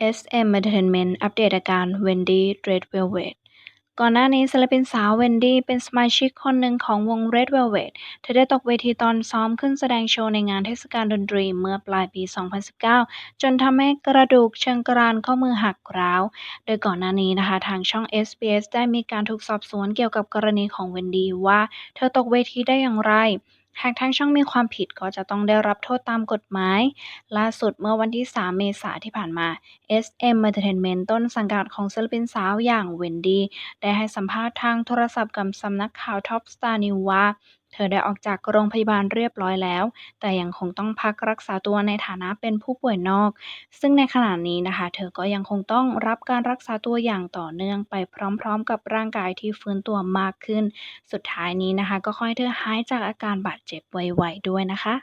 SM Entertainment อัปเดตอาการ Wendy Red Velvet ก่อนหน้านี้ศิลปินสาว Wendy เป็นสมาชิกคนหนึ่งของวง Red Velvet เธอได้ตกเวทีตอนซ้อมขึ้นแสดงโชว์ในงานเทศกาลดนตรีเมื่อปลายปี 2019 จนทำให้กระดูกเชิงกรานข้อมือหักร้าว โดยก่อนหน้านี้นะคะทางช่อง SBS ได้มีการถูกสอบสวนเกี่ยวกับกรณีของ Wendy ว่า เธอตกเวทีได้อย่างไร หากทั้งช่องมีความผิดก็จะต้องได้รับโทษตามกฎหมาย ล่าสุดเมื่อวันที่ 3 เมษายนที่ผ่านมา SM Entertainment ต้นสังกัดของศิลปินสาวอย่างเวนดี้ได้ให้สัมภาษณ์ทางโทรศัพท์กับสำนักข่าว Top Star News ว่า เธอได้ออกจากโรงพยาบาลเรียบร้อยแล้ว แต่ยังคงต้องพักรักษาตัวในฐานะเป็นผู้ป่วยนอก ซึ่งในขณะนี้นะคะ เธอก็ยังคงต้องรับการรักษาตัวอย่างต่อเนื่องไปพร้อมๆ กับร่างกายที่ฟื้นตัวมากขึ้น สุดท้ายนี้นะคะ ก็ขอให้เธอหายจากอาการบาดเจ็บไวๆด้วยนะคะ